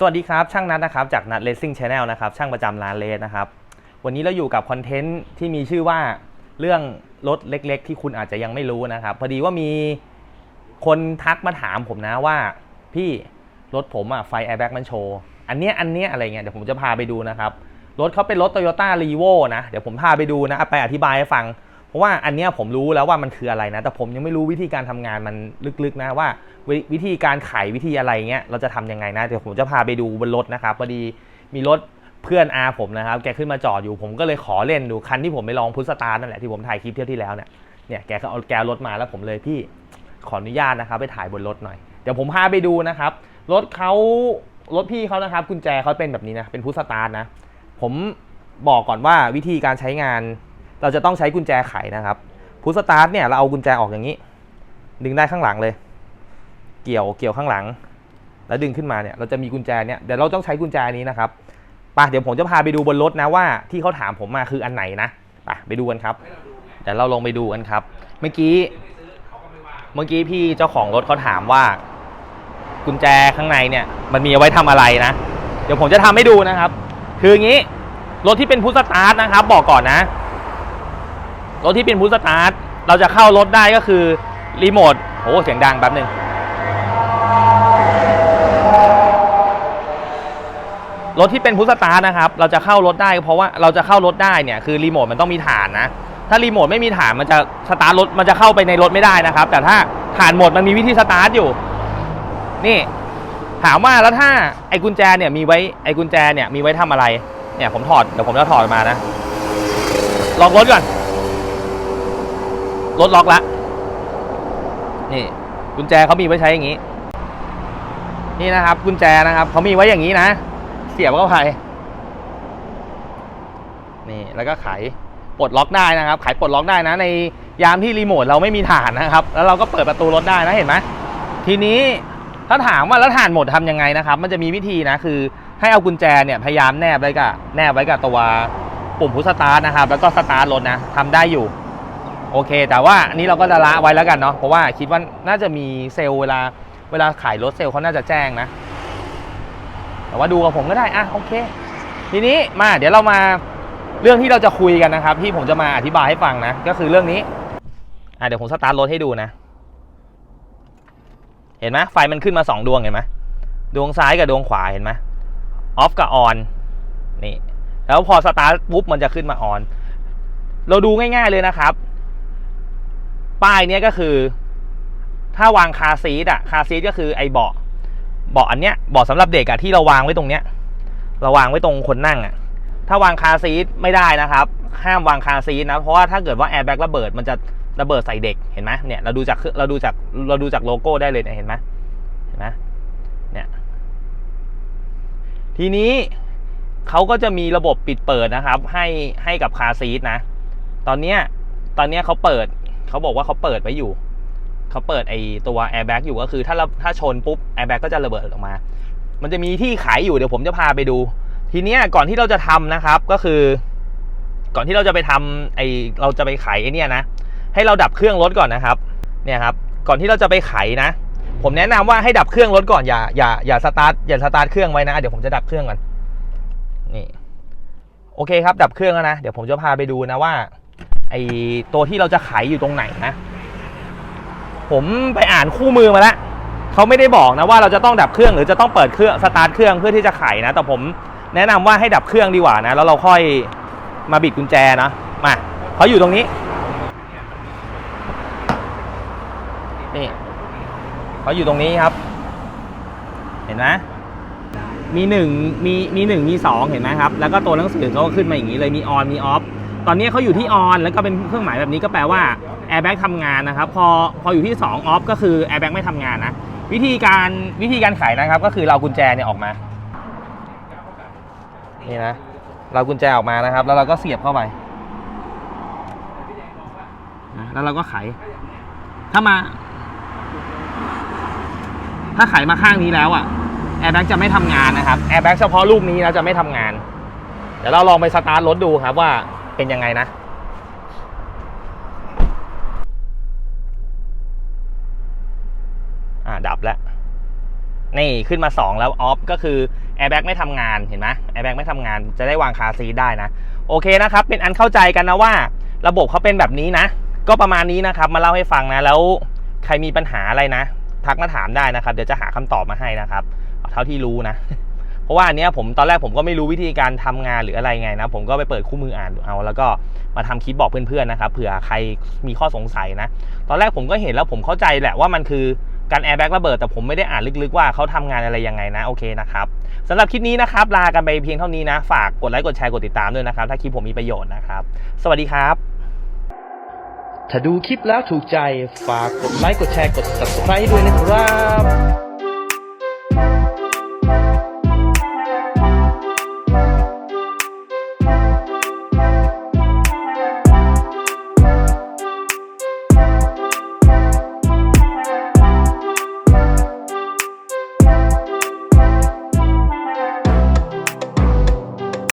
สวัสดีครับ ช่างนัดนะครับจากนัดเลสซิ่งชาแนลนะครับช่างประจำร้านเลสนะครับ วันนี้เราอยู่กับคอนเทนต์ที่มีชื่อว่าเรื่องรถเล็ก ๆ ที่คุณอาจจะยังไม่รู้นะครับ พอดีว่ามีคนทักมาถามผมนะว่า พี่รถผมอะไฟแอร์แบ็กมันโชว์อันเนี้ยอันเนี้ยอะไรเงี้ยเดี๋ยวผมจะพาไปดูนะครับ รถเขาเป็นรถ Toyota r e v o นะ เดี๋ยวผมพาไปดูนะไปอธิบายให้ฟัง เพราะว่าอันเนี้ยผมรู้แล้วว่ามันคืออะไรนะ แต่ผมยังไม่รู้วิธีการทำงานมันลึกๆนะว่า วิวิธีการไขวิธีอะไรเงี้ยเราจะทำยังไงนะเดี๋ยวผมจะพาไปดูบนรถนะครับพอดีมีรถเพื่อนอาผมนะครับ แกขึ้นมาจอดอยู่ผมก็เลยขอเล่นดูคันที่ผมไปลองพุทสตาร์นั่นแหละที่ผมถ่ายคลิปเที่ยวที่แล้วเนี่ยเนี่ยแกก็เอาแกรถมาแล้วผมเลยพี่ขออนุญาตนะครับไปถ่ายบนรถหน่อยเดี๋ยวผมพาไปดูนะครับรถเขารถพี่เขานะครับกุญแจเขาเป็นแบบนี้นะเป็นพุทสตาร์นะผมบอกก่อนว่าวิธีการใช้งาน เราจะต้องใช้กุญแจไขนะครับพุทสตาร์ทเนี่ยเราเอากุญแจออกอย่างนี้ ดึงได้ข้างหลังเลย เกี่ยวเกี่ยวข้างหลัง แล้วดึงขึ้นมาเนี่ยเราจะมีกุญแจเนี่ยเดี๋ยวเราต้องใช้กุญแจนี้นะครับไปเดี๋ยวผมจะพาไปดูบนรถนะว่าที่เขาถามผมมาคืออันไหนนะไปไปดูกันครับเดี๋ยวเราลงไปดูกันครับ เมื่อกี้ เมื่อกี้พี่เจ้าของรถเขาถามว่า กุญแจข้างในเนี่ย มันมีเอาไว้ทำอะไรนะ เดี๋ยวผมจะทำให้ดูนะครับ คืออย่างนี้รถที่เป็นพุทสตาร์ทนะครับ บอกก่อนนะ รถที่เป็นพุทสตาร์ทเราจะเข้ารถได้ก็คือรีโมทโอ้เสียงดังแป๊บหนึ่งรถที่เป็นพุทสตาร์ทนะครับ เราจะเข้ารถได้เพราะว่าเราจะเข้ารถได้เนี่ยคือรีโมทมันต้องมีฐานนะ ถ้ารีโมทไม่มีฐานมันจะสตาร์ทรถมันจะเข้าไปในรถไม่ได้นะครับ แต่ถ้าฐานหมดมันมีวิธีสตาร์ทอยู่ นี่ ถามว่าแล้วถ้าไอ้กุญแจเนี่ยมีไว้ไอ้กุญแจเนี่ยมีไว้ทำอะไร เนี่ยผมถอดเดี๋ยวผมจะถอดมานะ ลอกรถก่อน รถล็อกละ นี่ กุญแจเขามีไว้ใช้อย่างนี้ นี่นะครับ กุญแจนะครับเขามีไว้อย่างนี้นะ เสียบเข้าไป นี่ แล้วก็ไข ปลดล็อกได้นะครับ ไขปลดล็อกได้นะ ในยามที่รีโมทเราไม่มีฐานนะครับ แล้วเราก็เปิดประตูรถได้นะ เห็นไหมทีนี้ถ้าถามว่าแล้วฐานหมดทำยังไงนะครับ มันจะมีวิธีนะ คือให้เอากุญแจเนี่ยพยายามแนบไว้กับแนบไว้กับตัวปุ่มพุชสตาร์ทนะครับ แล้วก็สตาร์ทรถนะทำได้อยู่ โอเค แต่ว่าอันนี้เราก็จะละไว้แล้วกันเนาะเพราะว่าคิดว่าน่าจะมีเซลล์เวลาเวลาขายรถเซลล์เขาน่าจะแจ้งนะ แต่ว่าดูกับผมก็ได้อะโอเค ทีนี้มาเดี๋ยวเรามาเรื่องที่เราจะคุยกันนะครับ ที่ผมจะมาอธิบายให้ฟังนะ ก็คือเรื่องนี้อะเดี๋ยวผมสตาร์ทรถให้ดูนะ เห็นไหมไฟมันขึ้นมาสองดวงเห็นไหมดวงซ้ายกับดวงขวาเห็นไหมออฟกับออนนี่แล้วพอสตาร์ทปุ๊บมันจะขึ้นมาออน เราดูง่าย ๆเลยนะครับ ป้ายเนี้ยก็คือ ถ้าวางคาซีทอะคาซีทก็คือไอเบาะเบาะอันเนี้ยเบาะสำหรับเด็กอะที่เราวางไว้ตรงเนี้ยเราวางไว้ตรงคนนั่งอะถ้าวางคาซีทไม่ได้นะครับ ห้ามวางคาซีทนะเพราะว่าถ้าเกิดว่าแอร์แบ็กระเบิดมันจะระเบิดใส่เด็กเห็นไหมเนี่ยเราดูจากเราดูจากเราดูจากโลโก้ได้เลยเนี่ยเห็นไหมเห็นไหมเนี่ยทีนี้เขาก็จะมีระบบปิดเปิดนะครับ ให้ให้กับคาซีทนะ ตอนเนี้ยตอนเนี้ยเขาเปิด เขาบอกว่าเขาเปิดไว้อยู่ เขาเปิดไอตัวแอร์แบ็กอยู่ก็คือถ้าเราถ้าชนปุ๊บแอร์แบ็กก็จะระเบิดออกมา มันจะมีที่ขายอยู่เดี๋ยวผมจะพาไปดู ทีเนี้ยก่อนที่เราจะทำนะครับก็คือ ก่อนที่เราจะไปทำไอเราจะไปไขไอเนี่ยนะ ให้เราดับเครื่องรถก่อนนะครับ เนี่ยครับ ก่อนที่เราจะไปไขนะ ผมแนะนำว่าให้ดับเครื่องรถก่อนอย่าอย่าอย่าสตาร์ทอย่าสตาร์ทเครื่องไว้นะเดี๋ยวผมจะดับเครื่องก่อนนี่โอเคครับ ดับเครื่องแล้วนะ เดี๋ยวผมจะพาไปดูนะว่า ไอตัวที่เราจะไขอยู่ตรงไหนนะ ผมไปอ่านคู่มือมาแล้วเขาไม่ได้บอกนะว่าเราจะต้องดับเครื่องหรือจะต้องเปิดเครื่องสตาร์ทเครื่องเพื่อที่จะไขนะ แต่ผมแนะนำว่าให้ดับเครื่องดีกว่านะ แล้วเราค่อยมาบิดกุญแจนะมาเขาอยู่ตรงนี้นี่เขาอยู่ตรงนี้ครับ เห็นไหมมีหนึ่งมีมีหนึ่งมีสองเห็นไหมครับ แล้วก็ตัวหนังสือเขาก็ขึ้นมาอย่างนี้เลยมีออนมีออฟ ตอนนี้เขาอยู่ที่ออนแล้วก็เป็นเครื่องหมายแบบนี้ก็แปลว่าแอร์แบ็กทำงานนะครับ พอพออยู่ที่ 2 ออฟก็คือแอร์แบ็กไม่ทำงานนะ วิธีการวิธีการไขนะครับก็คือเรากุญแจเนี่ยออกมา นี่นะ เรากุญแจออกมานะครับ แล้วเราก็เสียบเข้าไปนะแล้วเราก็ไข ถ้ามา ถ้าไขมาข้างนี้แล้วอะแอร์แบ็กจะไม่ทำงานนะครับแอร์แบ็กเฉพาะลูกนี้นะจะไม่ทำงาน เดี๋ยวเราลองไปสตาร์ทรถดูครับว่า เป็นยังไงนะ อ่าดับแล้ว นี่ขึ้นมา 2 แล้วออฟก็คือแอร์แบ็กไม่ทำงานเห็นไหมแอร์แบ็กไม่ทำงานจะได้วางคาซีได้นะ โอเคนะครับ เป็นอันเข้าใจกันนะว่า ระบบเขาเป็นแบบนี้นะ ก็ประมาณนี้นะครับ มาเล่าให้ฟังนะ แล้วใครมีปัญหาอะไรนะ ทักมาถามได้นะครับ เดี๋ยวจะหาคำตอบมาให้นะครับ เท่าที่รู้นะ เพราะว่าอันเนี้ยผมตอนแรกผมก็ไม่รู้วิธีการทำงานหรืออะไรไงนะ ผมก็ไปเปิดคู่มืออ่านเอา แล้วก็มาทำคลิปบอกเพื่อนๆนะครับเผื่อใครมีข้อสงสัยนะ ตอนแรกผมก็เห็นแล้วผมเข้าใจแหละว่ามันคือการแอร์แบ็กระเบิดแต่ผมไม่ได้อ่านลึกๆว่าเขาทำงานอะไรยังไงนะโอเคนะครับสำหรับคลิปนี้นะครับ ลากันไปเพียงเท่านี้นะ ฝากกดไลค์กดแชร์กดติดตามด้วยนะครับ ถ้าคลิปผมมีประโยชน์นะครับ สวัสดีครับ ถ้าดูคลิปแล้วถูกใจฝากกดไลค์กดแชร์กด subscribe ด้วยนะครับ